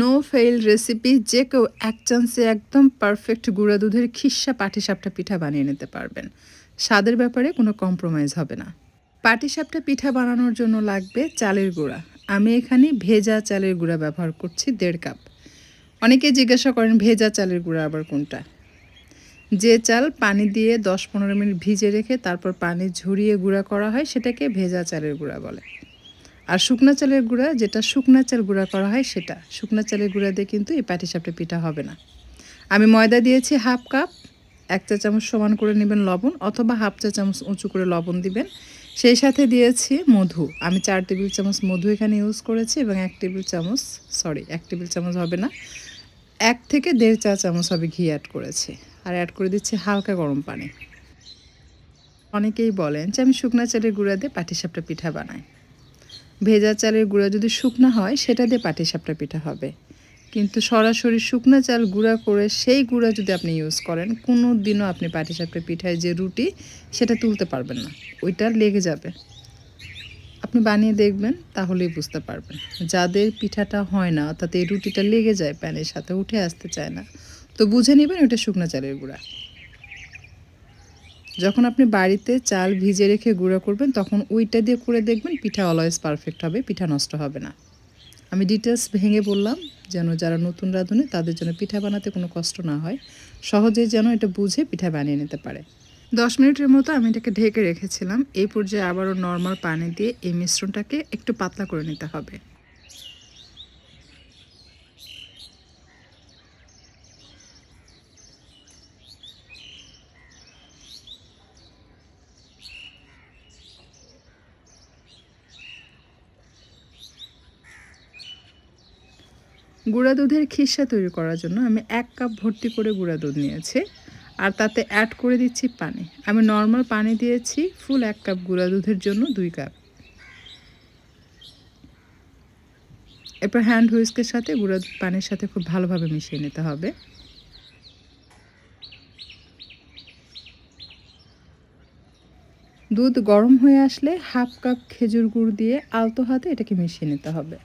No fail recipe যে কেউ এক চান্সে একদম পারফেক্ট গুঁড়া দুধের খিসা পাটিসাপটা পিঠা বানিয়ে নিতে পারবেন। স্বাদের ব্যাপারে কোনো কম্প্রোমাইজ হবে না। পাটিসাপটা পিঠা বানানোর জন্য লাগবে চালের গুঁড়া। আমি এখানে ভেজা চালের গুঁড়া ব্যবহার করছি দেড় কাপ। অনেকে জিজ্ঞাসা করেন, ভেজা চালের গুঁড়া আবার কোনটা? যে চাল পানি দিয়ে দশ পনেরো মিনিট ভিজে রেখে তারপর পানি ঝরিয়ে গুঁড়া করা হয়, সেটাকে ভেজা চালের গুঁড়া বলে। আর শুকনা চালের গুঁড়া, যেটা শুকনা চাল গুঁড়া করা হয় সেটা। শুকনা চালের গুঁড়া দিয়ে কিন্তু এই পাটিসাপটা পিঠা হবে না। আমি ময়দা দিয়েছি হাফ কাপ, এক চা চামচ সমান করে নেবেন লবণ অথবা হাফ চা চামচ উঁচু করে লবণ দিবেন। সেই সাথে দিয়েছি মধু। আমি চার টেবিল চামচ মধু এখানে ইউজ করেছি এবং এক টেবিল চামচ, সরি, এক টেবিল চামচ হবে না, এক থেকে দেড় চা চামচ হবে ঘি অ্যাড করেছি। আর অ্যাড করে দিচ্ছি হালকা গরম পানি। অনেকেই বলেন যে আমি শুকনা চালের গুঁড়া দিয়ে পাটিসাপটা পিঠা বানাই। ভেজা চালের গুঁড়া যদি শুকনো হয়, সেটা দিয়ে পাটিসাপটা পিঠা হবে। কিন্তু সরাসরি শুকনো চাল গুঁড়া করে সেই গুঁড়া যদি আপনি ইউজ করেন, কোনো দিনও আপনি পাটিসাপটা পিঠায় যে রুটি, সেটা তুলতে পারবেন না। ওইটা লেগে যাবে। আপনি বানিয়ে দেখবেন, তাহলেই বুঝতে পারবেন। যাদের পিঠাটা হয় না, অর্থাৎ এই রুটিটা লেগে যায়, প্যানের সাথে উঠে আসতে চায় না, তো বুঝে নেবেন ওটা শুকনো চালের গুঁড়া। যখন আপনি বাড়িতে চাল ভিজে রেখে গুঁড়ো করবেন, তখন ওইটা দিয়ে করে দেখবেন পিঠা অলওয়েজ পারফেক্ট হবে, পিঠা নষ্ট হবে না। আমি ডিটেলস ভেঙে বললাম যেন যারা নতুন রাঁধুনি, তাদের জন্য পিঠা বানাতে কোনো কষ্ট না হয়। সহজেই যেন এটা বুঝে পিঠা বানিয়ে নিতে পারে। দশ মিনিটের মতো আমি এটাকে ঢেকে রেখেছিলাম। এই পর্যায়ে আবারও নর্মাল পানি দিয়ে এই মিশ্রণটাকে একটু পাতলা করে নিতে হবে। গুঁড়া দুধের খিসা তৈরি করার জন্য আমি এক কাপ ভর্তি করে গুঁড়া দুধ নিয়েছি। আর তাতে অ্যাড করে দিচ্ছি পানি। আমি নর্মাল পানি দিয়েছি ফুল এক কাপ গুঁড়া দুধের জন্য দুই কাপ। এরপর হ্যান্ড হুইস্কের সাথে গুঁড়া দুধ পানির সাথে খুব ভালোভাবে মিশিয়ে নিতে হবে। দুধ গরম হয়ে আসলে হাফ কাপ খেজুর গুড় দিয়ে আলতো হাতে এটাকে মিশিয়ে নিতে হবে।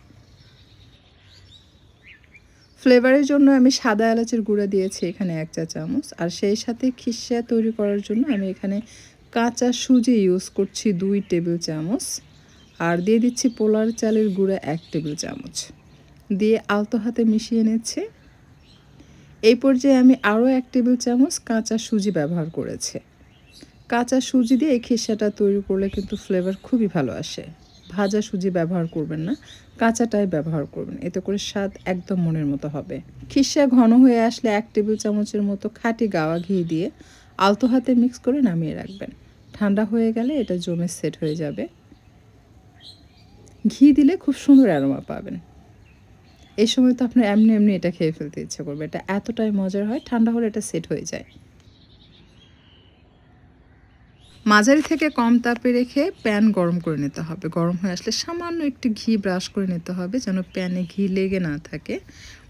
ফ্লেভারের জন্য আমি সাদা এলাচের গুঁড়া দিয়েছি এখানে এক চা চামচ। আর সেই সাথে খিসা তৈরি করার জন্য আমি এখানে কাঁচা সুজি ইউজ করছি দুই টেবিল চামচ। আর দিয়ে দিচ্ছি পোলার চালের গুঁড়া এক টেবিল চামচ। দিয়ে আলতো হাতে মিশিয়ে নিচ্ছি। এই পর্যায়ে আমি আরও এক টেবিল চামচ কাঁচা সুজি ব্যবহার করেছি। কাঁচা সুজি দিয়ে এই খিসাটা তৈরি করলে কিন্তু ফ্লেভার খুবই ভালো আসে। ভাজা সুজি ব্যবহার করবেন না, কাঁচাটাই ব্যবহার করবেন, এতে করে স্বাদ একদম মনের মতো হবে। খিসা ঘন হয়ে আসলে এক টেবিল চামচের মতো খাঁটি গাওয়া ঘি দিয়ে আলতো হাতে মিক্স করে নামিয়ে রাখবেন। ঠান্ডা হয়ে গেলে এটা জমে সেট হয়ে যাবে। ঘি দিলে খুব সুন্দর অ্যারোমা পাবেন। এই সময় তো আপনার এমনি এমনি এটা খেয়ে ফেলতে ইচ্ছে করবে, এটা এতটাই মজার হয়, ঠান্ডা হলে এটা সেট হয়ে যায়। মাঝারি থেকে কম তাপে রেখে প্যান গরম করে নিতে হবে। গরম হয়ে আসলে সামান্য একটু ঘি ব্রাশ করে নিতে হবে যেন প্যানে ঘি লেগে না থাকে,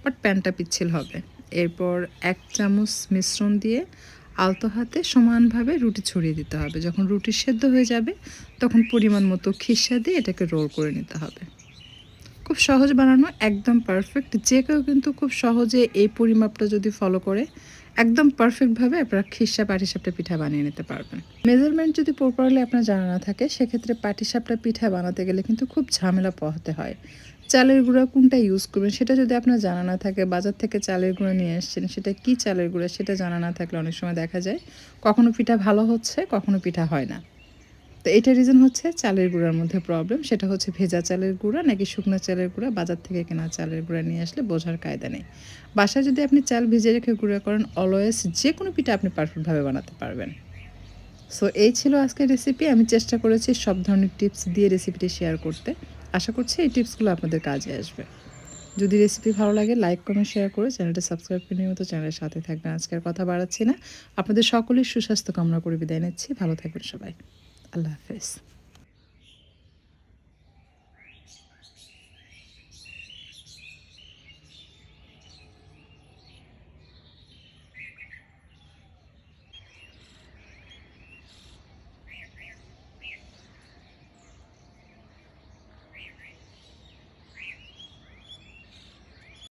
বাট প্যানটা পিচ্ছিল হবে। এরপর এক চামচ মিশ্রণ দিয়ে আলতো হাতে সমানভাবে রুটি ছড়িয়ে দিতে হবে। যখন রুটি সেদ্ধ হয়ে যাবে, তখন পরিমাণ মতো খিসা দিয়ে এটাকে রোল করে নিতে হবে। খুব সহজ বানানো, একদম পারফেক্ট। যে কেউ কিন্তু খুব সহজে এই পরিমাপটা যদি ফলো করে একদম পারফেক্টভাবে আপনারা খিসা পাটিসাপটা পিঠা বানিয়ে নিতে পারবেন। মেজারমেন্ট যদি প্রপারলি আপনার জানা না থাকে, সেক্ষেত্রে পাটিসাপটা পিঠা বানাতে গেলে কিন্তু খুব ঝামেলা পোহাতে হয়। চালের গুঁড়া কোনটা ইউজ করবেন, সেটা যদি আপনার জানা না থাকে, বাজার থেকে চালের গুঁড়া নিয়ে আসছেন, সেটা কি চালের গুঁড়া সেটা জানা না থাকলে অনেক সময় দেখা যায়, কখনো পিঠা ভালো হচ্ছে, কখনো পিঠা হয় না। তো এটা রিজন হচ্ছে চালের গুঁড়ার মধ্যে প্রবলেম সেটা হচ্ছে ভেজা চালের গুঁড়া নাকি শুকনো চালের গুঁড়া, বাজার থেকে কেনা চালের গুঁড়া নিয়ে আসলে বোঝার কায়দা নেই। বাসায় যদি আপনি চাল ভিজে রেখে গুঁড়া করেন অলওয়েজ যে কোনো পিঠা আপনি পারফেক্টভাবে বানাতে পারবেন। সো এই ছিল আজকের রেসিপি আমি চেষ্টা করেছি সব ধরনের টিপস দিয়ে রেসিপিটি শেয়ার করতে। আশা করছি এই টিপসগুলো আপনাদের কাজে আসবে। যদি রেসিপি ভালো লাগে লাইক কমেন্ট শেয়ার করে চ্যানেলটা সাবস্ক্রাইব করে নিয়মিত চ্যানেলের সাথে থাকবেন। আজকের কথা বাড়াচ্ছি না। আপনাদের সকলের সুস্বাস্থ্য কামনা করে বিদায় নিচ্ছি। ভালো থাকবেন সবাই। আল্লাহ হাফেজ